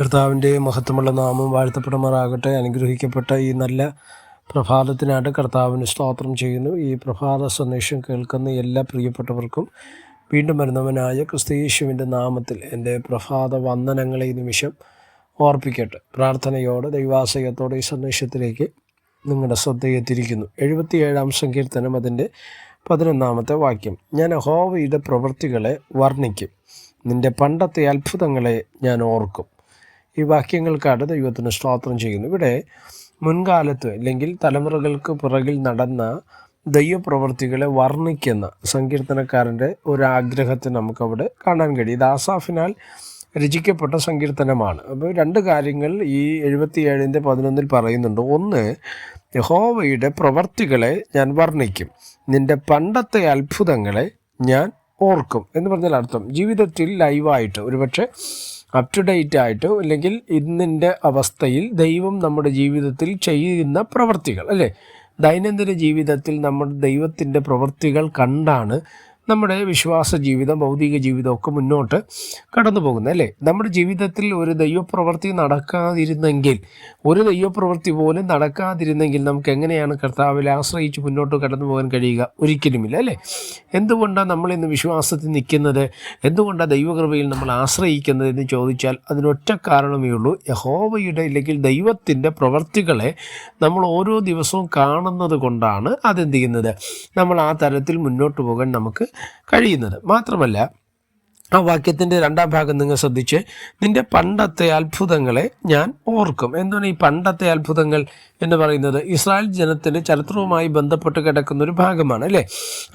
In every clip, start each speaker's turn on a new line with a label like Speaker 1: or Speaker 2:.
Speaker 1: കർത്താവിന്റെ മഹത്വമുള്ള നാമം വാഴ്ത്തപ്പെടുമാറാകട്ടെ. അനുഗ്രഹിക്കപ്പെട്ട ഈ നല്ല പ്രഭാതത്തിനായിട്ട് കർത്താവിന് സ്തോത്രം ചെയ്യുന്നു. ഈ പ്രഭാത സന്ദേശം കേൾക്കുന്ന എല്ലാ പ്രിയപ്പെട്ടവർക്കും വീണ്ടും വരുന്നവനായ ക്രിസ്തീശുവിന്റെ നാമത്തിൽ എന്റെ പ്രഭാത വന്ദനങ്ങളെ നിമിഷം ഓർപ്പിക്കട്ടെ. പ്രാർത്ഥനയോടെ ദൈവാശയത്തോടെ ഈ സന്ദേശത്തിലേക്ക് നിങ്ങളുടെ ശ്രദ്ധയെത്തിയിരിക്കുന്നു. എഴുപത്തിയേഴാം സങ്കീർത്തനം അതിന്റെ പതിനൊന്നാമത്തെ വാക്യം. ഞാൻ ഹോവയുടെ പ്രവൃത്തികളെ വർണിക്കും. നിന്റെ പണ്ടത്തെ അത്ഭുതങ്ങളെ ഞാൻ ഓർക്കും. ഈ വാക്യങ്ങൾക്കാണ് ദൈവത്തിന് സ്തോത്രം ചെയ്യുന്നു ഇവിടെ മുൻകാലത്ത് അല്ലെങ്കിൽ തലമുറകൾക്ക് പുറകിൽ നടന്ന ദൈവപ്രവർത്തികളെ വർണിക്കുന്ന സങ്കീർത്തനക്കാരന്റെ ഒരാഗ്രഹത്തെ നമുക്കവിടെ കാണാൻ കഴിയും. ഇത് ആസാഫിനാൽ രചിക്കപ്പെട്ട സങ്കീർത്തനമാണ്. അപ്പോൾ രണ്ട് കാര്യങ്ങൾ ഈ എഴുപത്തിയേഴിന്റെ പതിനൊന്നിൽ പറയുന്നുണ്ട്. ഒന്ന് യഹോവയുടെ പ്രവർത്തികളെ ഞാൻ വർണിക്കും. നിന്റെ പണ്ടത്തെ അത്ഭുതങ്ങളെ ഞാൻ ഓർക്കും എന്ന് പറഞ്ഞാൽ അർത്ഥം. ജീവിതത്തിൽ ലൈവായിട്ട് ഒരുപക്ഷെ അപ് ടു ഡേറ്റ് ആയിട്ട് അല്ലെങ്കിൽ ഇന്നിന്റെ അവസ്ഥയിൽ ദൈവം നമ്മുടെ ജീവിതത്തിൽ ചെയ്യുന്ന പ്രവർത്തികൾ അല്ലേ? ദൈനംദിന ജീവിതത്തിൽ നമ്മുടെ ദൈവത്തിന്റെ പ്രവൃത്തികൾ കണ്ടാണ് നമ്മുടെ വിശ്വാസ ജീവിതം ഭൗതിക ജീവിതമൊക്കെ മുന്നോട്ട് കടന്നു പോകുന്നത് അല്ലേ? നമ്മുടെ ജീവിതത്തിൽ ഒരു ദൈവപ്രവൃത്തി നടക്കാതിരുന്നെങ്കിൽ ഒരു ദൈവപ്രവൃത്തി പോലും നടക്കാതിരുന്നെങ്കിൽ നമുക്ക് എങ്ങനെയാണ് കർത്താവിൽ ആശ്രയിച്ച് മുന്നോട്ട് കടന്നു പോകാൻ കഴിയുക? ഒരിക്കലുമില്ല അല്ലേ? എന്തുകൊണ്ടാണ് നമ്മൾ ഇന്ന് വിശ്വാസത്തിൽ നിൽക്കുന്നത്? എന്തുകൊണ്ടാണ് ദൈവകൃപയിൽ നമ്മൾ ആശ്രയിക്കുന്നത് എന്ന് ചോദിച്ചാൽ അതിനൊറ്റ കാരണമേ ഉള്ളൂ. യഹോവയുടെ അല്ലെങ്കിൽ ദൈവത്തിന്റെ പ്രവൃത്തികളെ നമ്മൾ ഓരോ ദിവസവും കാണുന്നത് കൊണ്ടാണ് അതെന്ത് ചെയ്യുന്നത്? നമ്മൾ ആ തരത്തിൽ മുന്നോട്ട് പോകാൻ നമുക്ക് കഴിയുന്നത്. മാത്രമല്ല ആ വാക്യത്തിന്റെ രണ്ടാം ഭാഗം നിങ്ങൾ ശ്രദ്ധിച്ച് നിന്റെ പണ്ടത്തെ അത്ഭുതങ്ങളെ ഞാൻ ഓർക്കും. എന്താണ് ഈ പണ്ടത്തെ അത്ഭുതങ്ങൾ എന്ന് പറയുന്നത്? ഇസ്രായേൽ ജനത്തിന്റെ ചരിത്രവുമായി ബന്ധപ്പെട്ട് കിടക്കുന്ന ഒരു ഭാഗമാണ് അല്ലേ?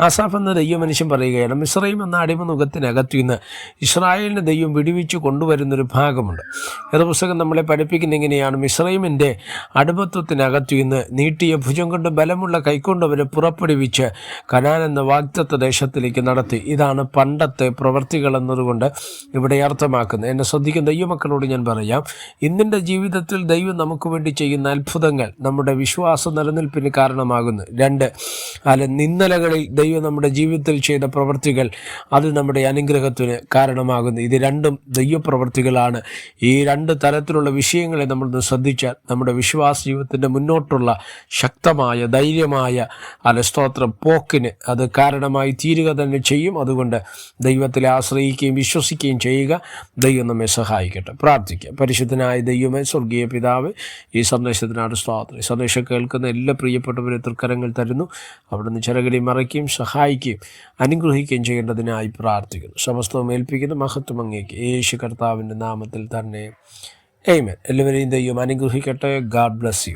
Speaker 1: ആസാഫ് എന്ന ദൈവം മനുഷ്യൻ പറയുകയാണ് മിസ്രൈം എന്ന അടിമനുഖത്തിനകത്തു നിന്ന് ഇസ്രായേലിന്റെ ദൈവം വിടുവിച്ച് കൊണ്ടുവരുന്നൊരു ഭാഗമുണ്ട്. ഏത് പുസ്തകം നമ്മളെ പഠിപ്പിക്കുന്ന എങ്ങനെയാണ്? മിസ്രൈമിന്റെ അടിമത്വത്തിനകത്തു നിന്ന് നീട്ടിയ ഭുജം കൊണ്ട് ബലമുള്ള കൈക്കൊണ്ട് അവരെ പുറപ്പെടുവിച്ച് കനാൻ എന്ന വാഗ്ദത്ത ദേശത്തിലേക്ക് നടത്തി. ഇതാണ് പണ്ടത്തെ പ്രവർത്തികൾ എന്നതുകൊണ്ട് ഇവിടെ അർത്ഥമാക്കുന്നത് എന്നെ ശ്രദ്ധിക്കുന്ന ദൈവമക്കളോട് ഞാൻ പറയാം ഇന്നിന്റെ ജീവിതത്തിൽ ദൈവം നമുക്ക് വേണ്ടി ചെയ്യുന്ന അത്ഭുതങ്ങൾ നമ്മുടെ വിശ്വാസ നിലനിൽപ്പിന് കാരണമാകുന്നു. രണ്ട് അല്ല നിന്നലകളിൽ ദൈവം നമ്മുടെ ജീവിതത്തിൽ ചെയ്ത പ്രവൃത്തികൾ അത് നമ്മുടെ അനുഗ്രഹത്തിന് കാരണമാകുന്നു. ഇത് രണ്ടും ദൈവപ്രവൃത്തികളാണ് ഈ രണ്ട് തരത്തിലുള്ള വിഷയങ്ങളെ നമ്മൾ ശ്രദ്ധിച്ചാൽ നമ്മുടെ വിശ്വാസ ജീവിതത്തിന്റെ മുന്നോട്ടുള്ള ശക്തമായ ധൈര്യമായ അല്ല സ്തോത്രം പോക്കിന് അത് കാരണമായി തീരുക തന്നെ ചെയ്യും. അതുകൊണ്ട് ദൈവത്തിൽ ആശ്രയിക്കുകയും വിശ്വസിക്കുകയും ചെയ്യുക. ദൈവം നമ്മെ സഹായിക്കട്ടെ. പ്രാർത്ഥിക്കുക. പരിശുദ്ധനായ ദൈവമേ സ്വർഗീയ പിതാവ് ഈ സന്ദേശത്തിനാണ് സ്വാതന്ത്ര്യം സന്ദേശം കേൾക്കുന്ന എല്ലാ പ്രിയപ്പെട്ടവരെ തൃക്കരങ്ങൾ തരുന്നു. അവിടുന്ന് ചിറകടി മറയ്ക്കുകയും സഹായിക്കുകയും അനുഗ്രഹിക്കുകയും ചെയ്യേണ്ടതിനായി പ്രാർത്ഥിക്കുന്നു. സമസ്തവും ഏൽപ്പിക്കുന്ന. മഹത്വം അങ്ങേക്ക്. യേശു കർത്താവിന്റെ നാമത്തിൽ തന്നെ. എയ്മൻ എല്ലാവരെയും ദൈവം അനുഗ്രഹിക്കട്ടെ. God bless you